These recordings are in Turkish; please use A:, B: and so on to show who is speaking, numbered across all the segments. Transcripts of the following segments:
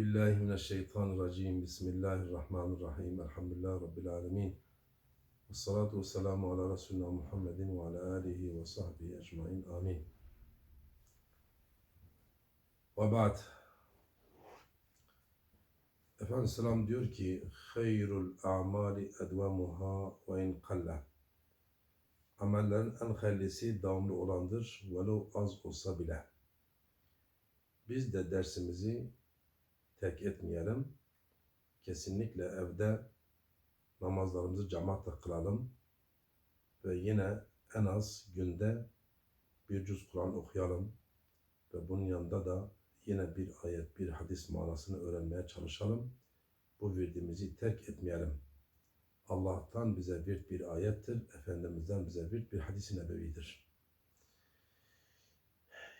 A: mineşşeytanirracim. Bismillahirrahmanirrahim. Elhamdülillahi Rabbil alemin. Ve salatu ve selamu ala Resulina Muhammedin ve ala alihi ve sahbihi ecmain. Amin. Ve ba'd. Efendimiz Selam diyor ki hayrul a'mali edvamuha ve in kalla. Amellerin en hayırlısı devamlı olandır. Velev az olsa bile. Biz de dersimizi terk etmeyelim. Kesinlikle evde namazlarımızı cemaatle kılalım. Ve yine en az günde bir cüz Kur'an okuyalım. Ve bunun yanında da yine bir ayet, bir hadis manasını öğrenmeye çalışalım. Bu virdimizi terk etmeyelim. Allah'tan bize virt bir ayettir, Efendimiz'den bize virt bir hadis-i nebevidir.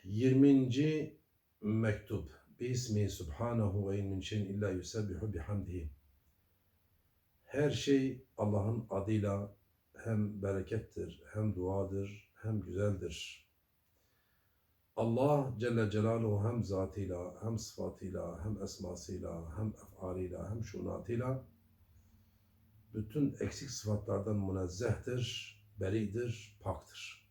A: 20. mektup Bismi subhanahu ve in min şeyin illa yusebbihu bihamdihi. Her şey Allah'ın adıyla hem berekettir, hem duadır, hem güzeldir. Allah Celle Celaluhu hem zatıyla, hem sıfatıyla, hem esmasıyla, hem efaliyle, hem şunatıyla bütün eksik sıfatlardan münezzehtir, beridir, paktır.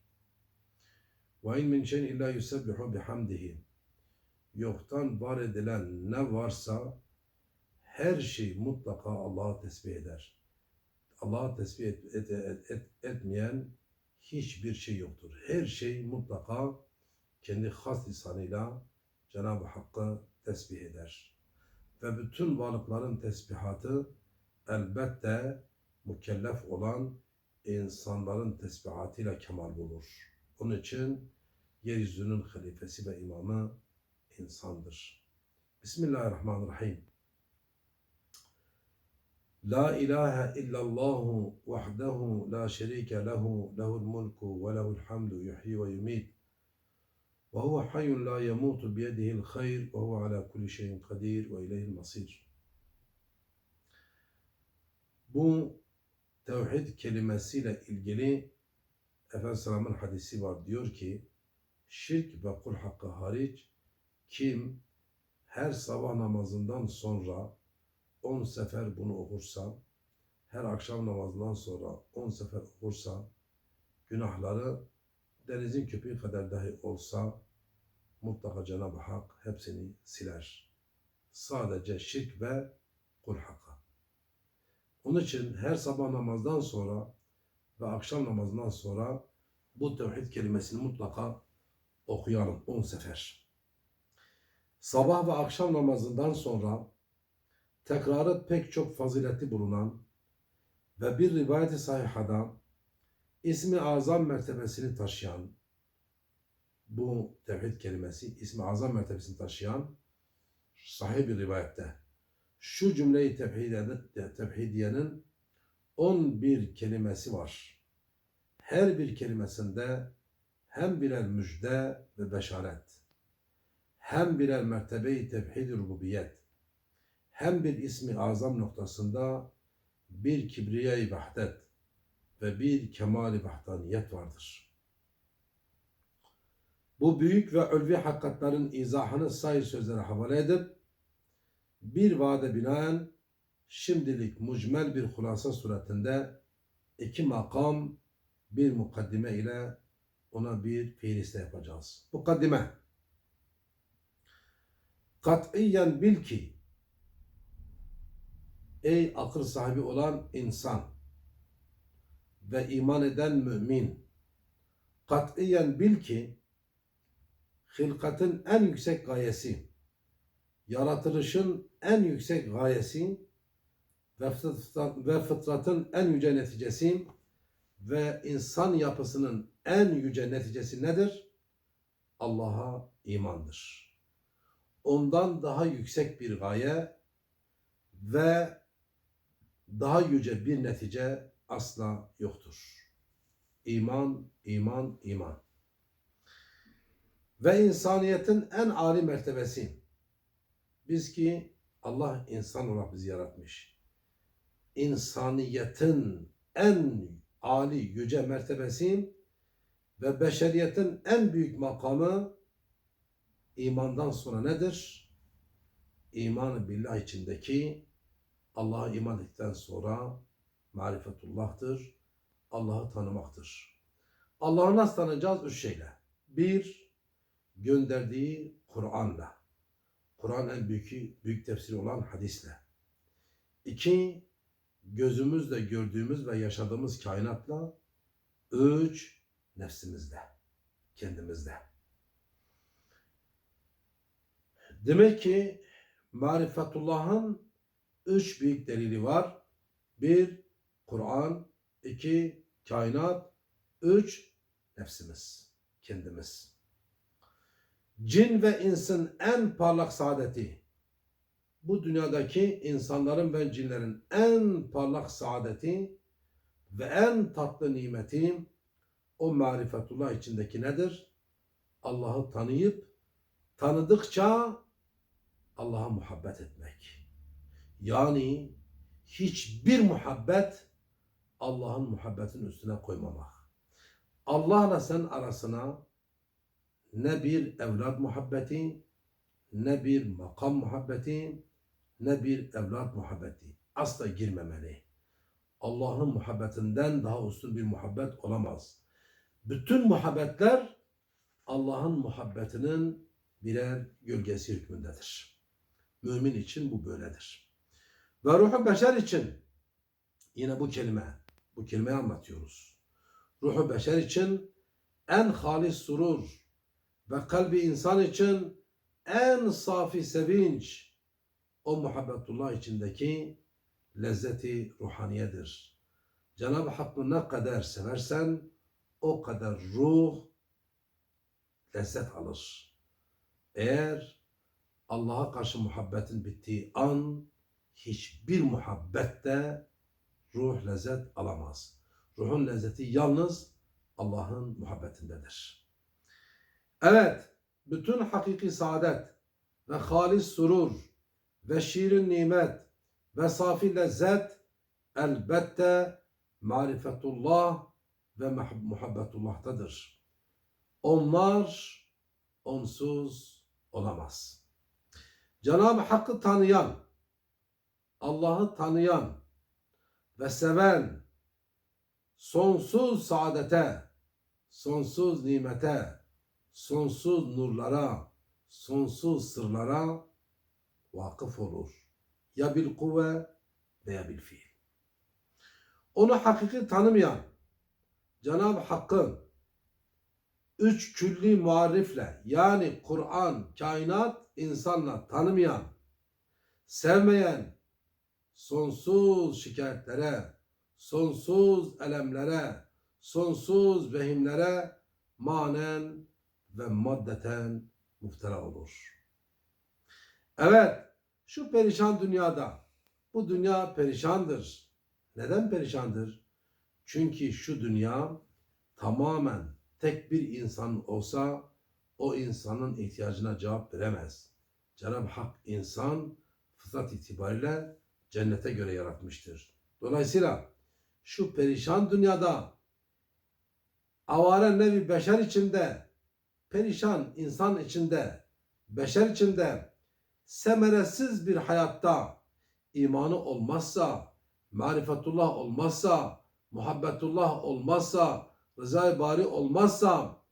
A: Ve in min şeyin illa yusebbihu bihamdihi. Yoktan var edilen ne varsa her şey mutlaka Allah'a tesbih eder. Allah'a tesbih et, et, et, et, etmeyen hiçbir şey yoktur. Her şey mutlaka kendi has lisanıyla Cenab-ı Hakk'ı tesbih eder. Ve bütün varlıkların tesbihatı elbette mükellef olan insanların tesbihatıyla kemal bulur. Onun için yeryüzünün halifesi ve imamı insandır. Bismillahirrahmanirrahim. La ilahe illallahu vahdehu la şerike lehu lehul mulku ve lehul hamdu yuhyi ve yumit ve huve hayyun la yemutu biyedihil hayr ve huve ala kulli şeyin kadir ve ileyhil masir. Bu tevhid kelimesiyle ilgili Efendimiz Selam'ın hadisi var. Diyor ki şirk ve kul hakkı hariç kim her sabah namazından sonra on sefer bunu okursa, her akşam namazından sonra on sefer okursa, günahları denizin köpüğü kadar dahi olsa mutlaka Cenab-ı Hak hepsini siler. Sadece şirk ve kul hakkı. Onun için her sabah namazdan sonra ve akşam namazından sonra bu tevhid kelimesini mutlaka okuyalım on sefer. Sabah ve akşam namazından sonra tekrarı pek çok fazileti bulunan ve bir rivayeti sahihada ismi azam mertebesini taşıyan bu tevhid kelimesi ismi azam mertebesini taşıyan sahih bir rivayette şu cümleyi tevhidiyenin 11 kelimesi var. Her bir kelimesinde hem birer müjde ve beşaret, hem birer mertebe-i tevhid rububiyet, hem bir ismi azam noktasında bir kibriye-i vahdet ve bir kemal-i vahdaniyet vardır. Bu büyük ve ölvi hakikatlerin izahını sayı sözlere havale edip, bir vaade binaen şimdilik mucmel bir hulasa suretinde iki makam bir mukaddime ile ona bir fiiliste yapacağız. Mukaddime. Katiyen bil ki ey akıl sahibi olan insan ve iman eden mümin katiyen bil ki hilkatın en yüksek gayesi yaratılışın en yüksek gayesi ve fıtratın en yüce neticesi ve insan yapısının en yüce neticesi nedir? Allah'a imandır. Ondan daha yüksek bir gaye ve daha yüce bir netice asla yoktur. İman, iman, iman. Ve insaniyetin en âli mertebesi. Biz ki Allah insan olarak bizi yaratmış. İnsaniyetin en âli yüce mertebesi ve beşeriyetin en büyük makamı imandan sonra nedir? iman billah içindeki Allah'a iman ettikten sonra marifetullah'tır. Allah'ı tanımaktır. Allah'ı nasıl tanıyacağız? Üç şeyle. Bir, gönderdiği Kur'an'la. Kur'an en büyük, büyük tefsiri olan hadisle. İki, gözümüzle gördüğümüz ve yaşadığımız kainatla. Üç, nefsimizle, kendimizle. Demek ki marifetullah'ın üç büyük delili var. Bir, Kur'an. iki kainat. Üç, nefsimiz, kendimiz. Cin ve insın en parlak saadeti, bu dünyadaki insanların ve cinlerin en parlak saadeti ve en tatlı nimeti o marifetullah içindeki nedir? Allah'ı tanıyıp tanıdıkça Allah'a muhabbet etmek. Yani hiçbir muhabbet Allah'ın muhabbetinin üstüne koymamak. Allah'la sen arasına ne bir evlat muhabbeti, ne bir makam muhabbeti, ne bir evlat muhabbeti. Asla girmemeli. Allah'ın muhabbetinden daha üstün bir muhabbet olamaz. Bütün muhabbetler Allah'ın muhabbetinin birer gölgesi hükmündedir. Mümin için bu böyledir. Ve ruhu beşer için yine bu kelime, bu kelimeyi anlatıyoruz. Ruhu beşer için en halis surur ve kalbi insan için en safi sevinç o muhabbetullah içindeki lezzeti ruhaniyedir. Cenab-ı Hakk'ı ne kadar seversen o kadar ruh lezzet alır. Eğer Allah'a karşı muhabbetin bittiği an hiçbir muhabbette ruh lezzet alamaz. Ruhun lezzeti yalnız Allah'ın muhabbetindedir. Evet, bütün hakiki saadet ve halis surur ve şirin nimet ve safi lezzet elbette marifetullah ve muhabbetullah'tadır. Onlar onsuz olamaz. Cenab-ı Hakk'ı tanıyan, Allah'ı tanıyan ve seven sonsuz saadete, sonsuz nimete, sonsuz nurlara, sonsuz sırlara vakıf olur. Ya bil kuvve veya bil fiil. Onu hakiki tanımayan, Cenab-ı Hakk'ın üç külli muarifle yani Kur'an, kainat, insanla tanımayan, sevmeyen, sonsuz şikayetlere, sonsuz elemlere, sonsuz vehimlere manen ve maddeten muftera olur. Evet, şu perişan dünyada, bu dünya perişandır. Neden perişandır? Çünkü şu dünya tamamen tek bir insan olsa o insanın ihtiyacına cevap veremez. Cenab-ı Hak insan fıtrat itibariyle cennete göre yaratmıştır. Dolayısıyla şu perişan dünyada avare nevi beşer içinde perişan insan içinde beşer içinde semeresiz bir hayatta imanı olmazsa marifetullah olmazsa muhabbetullah olmazsa rızay bari olmazsa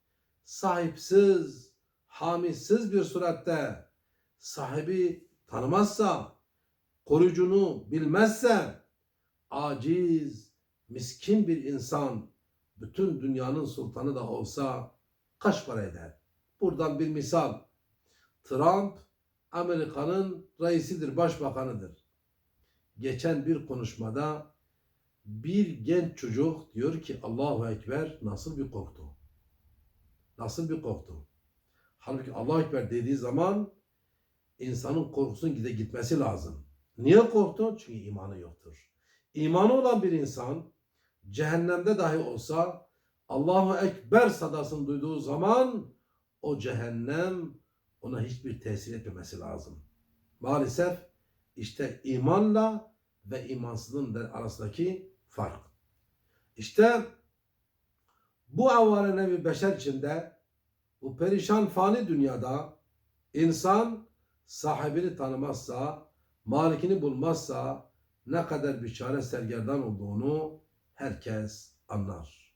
A: sahipsiz hamisiz bir surette sahibi tanımazsa koruyucunu bilmezse aciz, miskin bir insan bütün dünyanın sultanı da olsa kaç para eder? Buradan bir misal. Trump Amerika'nın reisidir, başbakanıdır. Geçen bir konuşmada bir genç çocuk diyor ki Allahu Ekber nasıl bir korktu. Nasıl bir korktu. Halbuki Allahu Ekber dediği zaman insanın korkusunun gide gitmesi lazım. Niye korktu? Çünkü imanı yoktur. İmanı olan bir insan cehennemde dahi olsa Allahu Ekber sadasını duyduğu zaman o cehennem ona hiçbir tesir etmemesi lazım. Maalesef işte imanla ve imansızlığın arasındaki fark. İşte bu avvale bir beşer içinde bu perişan fani dünyada insan sahibini tanımazsa, malikini bulmazsa ne kadar bir çare sergerdan olduğunu herkes anlar.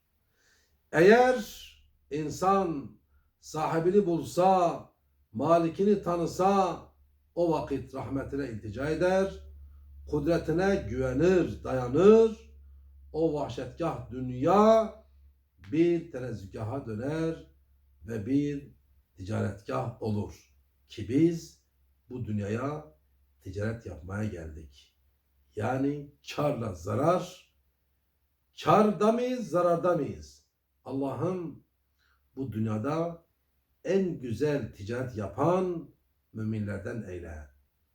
A: Eğer insan sahibini bulsa, malikini tanısa o vakit rahmetine iltica eder, kudretine güvenir, dayanır. O vahşetgah dünya bir tenezzügaha döner ve bir ticaretgah olur. Ki biz bu dünyaya ticaret yapmaya geldik. Yani karla zarar, karda mıyız, zararda mıyız? Allah'ım bu dünyada en güzel ticaret yapan müminlerden eyle.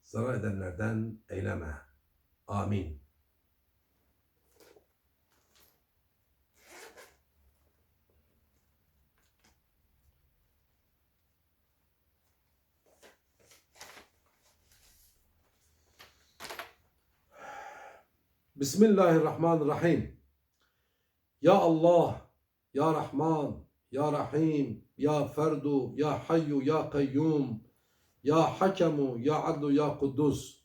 A: Zarar edenlerden eyleme. Amin. Bismillahirrahmanirrahim. Ya Allah, Ya Rahman, Ya Rahim, Ya Ferdu, Ya Hayyu, Ya Kayyum, Ya Hakemu, Ya Adlu, Ya Kuddus.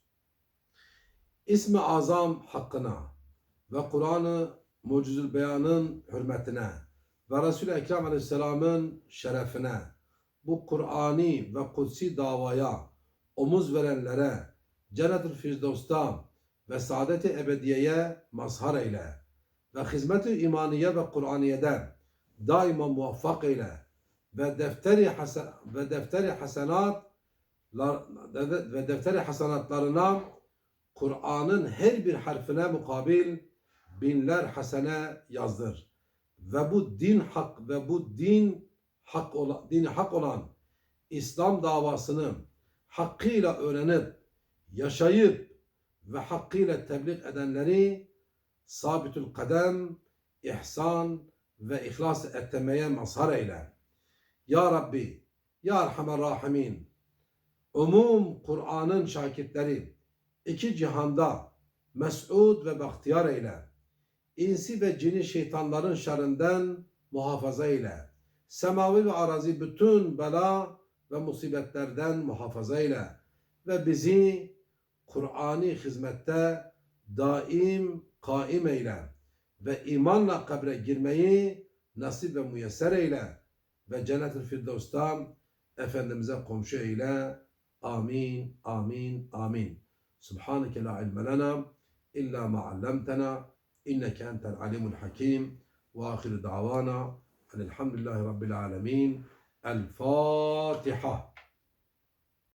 A: İsmi azam hakkına ve Kur'an-ı Mucizül Beyan'ın hürmetine ve Resul-i Ekrem Aleyhisselam'ın şerefine bu Kur'ani ve kutsi davaya omuz verenlere Cennet-ül Firdevs'ta ve saadet-i ebediyeye mazhar eyle ve hizmet-i imaniye ve Kur'aniye'de daima muvaffak eyle ve defteri hasen ve defteri hasenat ve defteri hasenatlarına Kur'an'ın her bir harfine mukabil binler hasene yazdır. Ve bu din hak ve bu din hak olan, dini hak olan İslam davasını hakkıyla öğrenip, yaşayıp ve hakkıyla tebliğ edenleri sabitül kadem, ihsan ve ihlas etmeye mazhar eyle. Ya Rabbi, Ya Erhamer Rahimin, umum Kur'an'ın şakirtleri iki cihanda mes'ud ve bahtiyar eyle. İnsi ve cini şeytanların şerrinden muhafaza eyle. Semavi ve arazi bütün bela ve musibetlerden muhafaza eyle. Ve bizi Kur'an'i hizmette daim kaim eyle ve imanla kabre girmeyi nasip ve müyesser eyle ve cennet-ül firdevs'tan Efendimiz'e komşu eyle. Amin, amin, amin. Subhaneke la ilme lena illa ma allamtena inneke entel alimul hakim ve ahiru davana elhamdülillahi rabbil alemin. El Fatiha.